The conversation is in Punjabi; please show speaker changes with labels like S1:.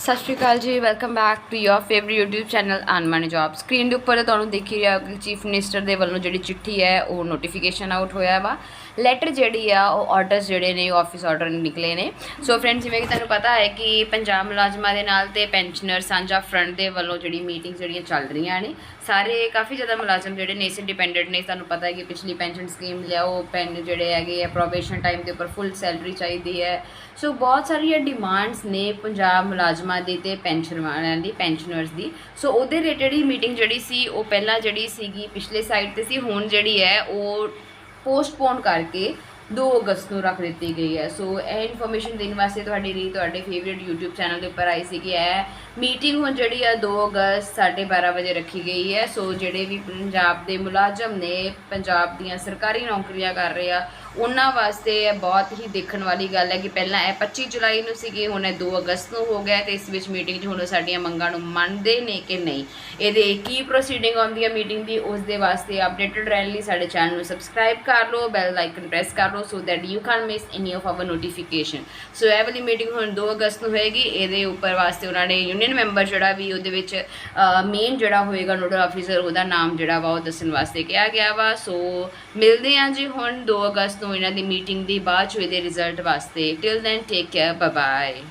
S1: ਸਤਿ ਸ਼੍ਰੀ ਅਕਾਲ ਜੀ welcome back to your favourite YouTube channel ਅਨਮਨ job screen ਦੇ ਉੱਪਰ ਤੁਹਾਨੂੰ ਦਿਖ ਹੀ ਰਿਹਾ ਕਿ ਚੀਫ ਮਿਨਿਸਟਰ ਦੇ ਵੱਲੋਂ ਜਿਹੜੀ ਚਿੱਠੀ ਹੈ, ਉਹ ਨੋਟੀਫਿਕੇਸ਼ਨ ਆਊਟ ਹੋਇਆ ਵਾ। ਲੈਟਰ ਜਿਹੜੀ ਆ, ਉਹ ਆਰਡਰਸ ਜਿਹੜੇ ਨੇ ਆਫਿਸ ਆਰਡਰ ਨਿਕਲੇ ਨੇ। ਸੋ ਫਰੈਂਡਸ ਜਿਵੇਂ ਕਿ ਤੁਹਾਨੂੰ ਪਤਾ ਹੈ ਕਿ ਪੰਜਾਬ ਮੁਲਾਜ਼ਮਾਂ ਦੇ ਨਾਲ ਤੇ ਪੈਨਸ਼ਨਰ ਸਾਂਝਾ ਫਰੰਟ ਦੇ ਵੱਲੋਂ ਜਿਹੜੀ ਮੀਟਿੰਗ ਜਿਹੜੀਆਂ ਚੱਲ ਰਹੀਆਂ ਨੇ, ਸਾਰੇ ਕਾਫੀ ਜ਼ਿਆਦਾ ਮੁਲਾਜ਼ਮ ਜਿਹੜੇ ਨੇ ਇਸ ਡਿਪੈਂਡੈਂਟ ਨੇ, ਤੁਹਾਨੂੰ ਪਤਾ ਹੈ ਕਿ ਪਿਛਲੀ ਪੈਨਸ਼ਨ ਸਕੀਮ ਲਿਆਓ ਪੈਨ ਜਿਹੜੇ ਹੈਗੇ ਆ ਪ੍ਰੋਬੇਸ਼ਨ ਟਾਈਮ ਦੇ ਉੱਪਰ ਫੁੱਲ ਸੈਲਰੀ ਚਾਹੀਦੀ ਹੈ। ਸੋ ਬਹੁਤ ਸਾਰੀਆਂ ਡਿਮਾਂਡਸ ਨੇ ਪੰਜਾਬ ਮੁਲਾਜ਼ਮ ਦੀ ਤੇ ਪੈਨਸ਼ਨ ਵਾਲਿਆਂ ਦੀ, ਪੈਨਸ਼ਨਰਸ ਦੀ। ਸੋ ਉਹਦੇ ਰਿਲੇਟਡ ਹੀ ਮੀਟਿੰਗ ਜਿਹੜੀ ਸੀ, ਉਹ ਪਹਿਲਾਂ ਜਿਹੜੀ ਸੀਗੀ, ਪਿਛਲੇ ਸਾਈਡ ਤੇ ਸੀ, ਹੁਣ ਜਿਹੜੀ ਹੈ, ਉਹ ਪੋਸਟਪੋਨ ਕਰਕੇ 2 ਅਗਸਤ ਨੂੰ ਰੱਖ ਦਿੱਤੀ ਗਈ ਹੈ। ਸੋ ਇਹ ਇਨਫੋਰਮੇਸ਼ਨ ਦੇਣ ਵਾਸਤੇ ਤੁਹਾਡੇ ਲਈ ਤੁਹਾਡੇ ਫੇਵਰਿਟ YouTube ਚੈਨਲ ਦੇ ਉੱਪਰ ਆਈ ਸੀਗੀ ਹੈ ਮੀਟਿੰਗ ਹੁਣ ਜਿਹੜੀ ਆ 2 ਅਗਸਤ 12:30 ਵਜੇ ਰੱਖੀ ਗਈ ਹੈ। ਸੋ ਜਿਹੜੇ ਵੀ ਪੰਜਾਬ ਦੇ ਮੁਲਾਜ਼ਮ ਨੇ, ਪੰਜਾਬ ਦੀਆਂ ਸਰਕਾਰੀ ਨੌਕਰੀਆਂ ਕਰ ਰਹੇ ਆ ਉਹਨਾਂ ਵਾਸਤੇ ਇਹ ਬਹੁਤ ਹੀ ਦੇਖਣ ਵਾਲੀ ਗੱਲ ਹੈ ਕਿ ਪਹਿਲਾਂ ਇਹ 25 ਜੁਲਾਈ ਨੂੰ ਸੀਗੀ, ਹੁਣ ਇਹ 2 ਅਗਸਤ ਨੂੰ ਹੋ ਗਿਆ ਤੇ ਇਸ ਵਿੱਚ ਮੀਟਿੰਗ 'ਚ ਹੁਣ ਉਹ ਸਾਡੀਆਂ ਮੰਗਾਂ ਨੂੰ ਮੰਨਦੇ ਨੇ ਕਿ ਨਹੀਂ। ਇਹਦੇ ਕੀ ਪ੍ਰੋਸੀਡਿੰਗ ਆਉਂਦੀ ਹੈ ਮੀਟਿੰਗ ਦੀ ਉਸ ਦੇ ਵਾਸਤੇ ਅਪਡੇਟਡ ਰਹਿਣ ਲਈ ਸਾਡੇ ਚੈਨਲ ਨੂੰ ਸਬਸਕ੍ਰਾਈਬ ਕਰ ਲਓ ਬੈਲ ਆਈਕਨ ਪ੍ਰੈਸ ਕਰ ਲਓ so that you can miss any of our notification so ਇਹ ਵਾਲੀ ਮੀਟਿੰਗ ਹੁਣ 2 ਅਗਸਤ ਨੂੰ ਹੋਏਗੀ, ਇਹਦੇ ਉੱਪਰ ਵਾਸਤੇ ਉਹਨਾਂ ਨੇ ਯੂਨੀਅਨ ਮੈਂਬਰ ਜਿਹੜਾ ਵੀ ਉਹਦੇ ਵਿੱਚ ਮੇਨ ਜਿਹੜਾ ਹੋਏਗਾ ਨੋਡਲ ਆਫੀਸਰ ਉਹਦਾ ਨਾਮ ਜਿਹੜਾ ਵਾ ਉਹ ਦੱਸਣ ਵਾਸਤੇ ਕਿਹਾ ਗਿਆ ਵਾ। ਸੋ ਮਿਲਦੇ ਹਾਂ ਜੀ ਹੁਣ 2 ਅਗਸਤ ਨੂੰ ਇਹਨਾਂ ਦੀ ਮੀਟਿੰਗ ਦੀ ਬਾਅਦ ਚ ਇਹਦੇ ਰਿਜ਼ਲਟ ਵਾਸਤੇ. Till then take care bye bye